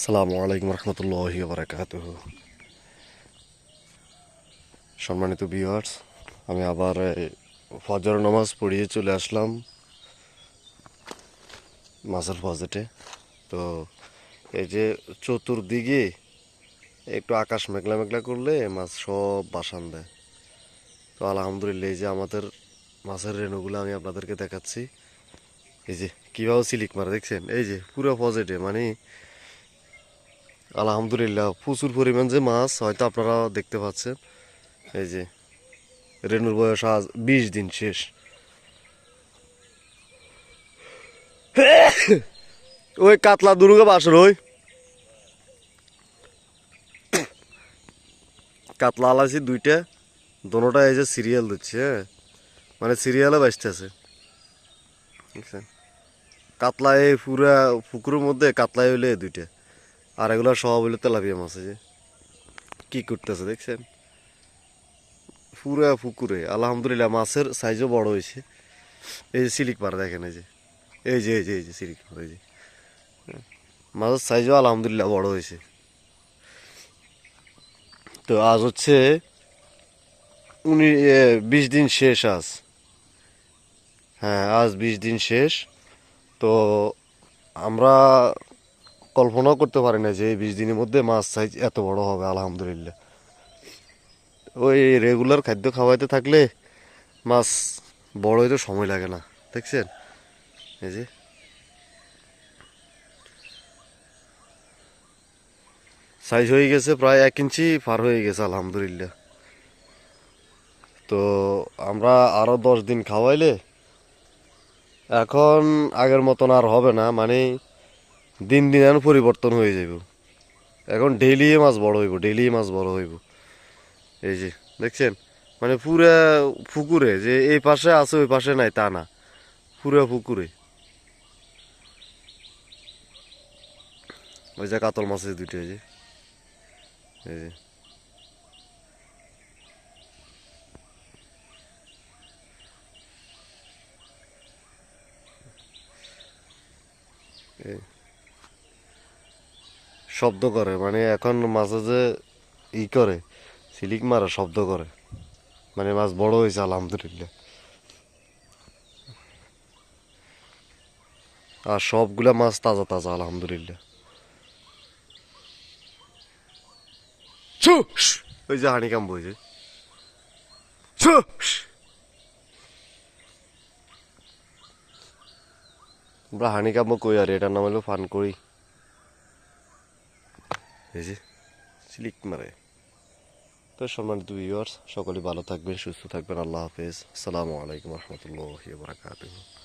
আসসালামু আলাইকুম রহমতুল্লাহ বারাকাত সম্মানিত ভিউয়ার্স, আমি আবার ফজর নামাজ পড়িয়ে চলে আসলাম মাসাল ফজেটে তো এই যে চতুর্দিকে একটু আকাশ মেঘলা মেঘলা করলে মাছ সব বাসান দেয়। তো আলহামদুলিল্লাহ এই যে আমাদের মাছের রেণুগুলো আমি আপনাদেরকে দেখাচ্ছি। এই যে কীভাবে সিলিক মারা দেখছেন? এই যে পুরো পজেটে মানে আলহামদুলিল্লাহ, প্রচুর পরিমাণ যে মাছ হয়তো আপনারা দেখতে পাচ্ছেন। এই যে, রেনুর বয়স আজ বিশ দিন শেষ। ওই কাতলা দুর্গা বাসর, ওই। কাতলা আলাইছি দুইটা, দোনোটা এই যে সিরিয়াল দিচ্ছে হ্যাঁ। মানে সিরিয়ালে বাঁচতেছে কাতলা এই পুরা পুকুরের মধ্যে কাতলাই হইলে দুইটা। আর এগুলো সব হইল তেলাপিয়া মাছ যে কি করতেছে, দেখছেন? পুরা পুকুরে, আলহামদুলিল্লাহ, মাছের সাইজও বড় হয়েছে। এই যে সিলিক পার দেখেন, এই যে। এই যে এই যে এই যে সিলিক পার এই যে। মাছের সাইজও আলহামদুলিল্লাহ বড় হয়েছে। তো আজ হচ্ছে উনি বিশ দিন শেষ আজ। হ্যাঁ আজ বিশ দিন শেষ। তো আমরা কল্পনাও করতে পারি না যে এই বিশ দিনের মধ্যে মাছ সাইজ এত বড় হবে, আলহামদুলিল্লাহ। ওই রেগুলার খাদ্য খাওয়াইতে থাকলে মাছ বড় হইতে সময় লাগে না, দেখছেন? এই যে। সাইজ হয়ে গেছে প্রায় এক ইঞ্চি, পার হয়ে গেছে, আলহামদুলিল্লাহ। তো আমরা আরও দশ দিন খাওয়াইলে এখন আগের মতন আর হবে না মানে দিন দিন এখন পরিবর্তন হয়ে যাইব। এখন ডেইলি মাছ বড় হইব ডেইলি মাছ বড় হইব। এই যে, দেখছেন? মানে পুরা পুকুরে যে এই পাশে আছে, ওই পাশে নাই, তা না। পুরা পুকুরে। ওই যে কাতল মাছের দুটো এই যে। এই যে। এই। শব্দ করে মানে এখন মাঝে যে ই করে, সিলিক মারা শব্দ করে মানে মাছ বড় হয়েছে, আলহামদুলিল্লাহ আর সবগুলা মাছ তাজা তাজা, আলহামদুলিল্লাহ! ওই যে হানি কাম বইছে! আমরা হানি কাম্য কই আর, এটার নাম হলো ফান করি এই যে স্লিক মারে। তো সম্মানিত ভিউয়ার্স সকলে ভালো থাকবেন, সুস্থ থাকবেন। আল্লাহ হাফেজ। আসসালামু আলাইকুম রহমতুল্লাহ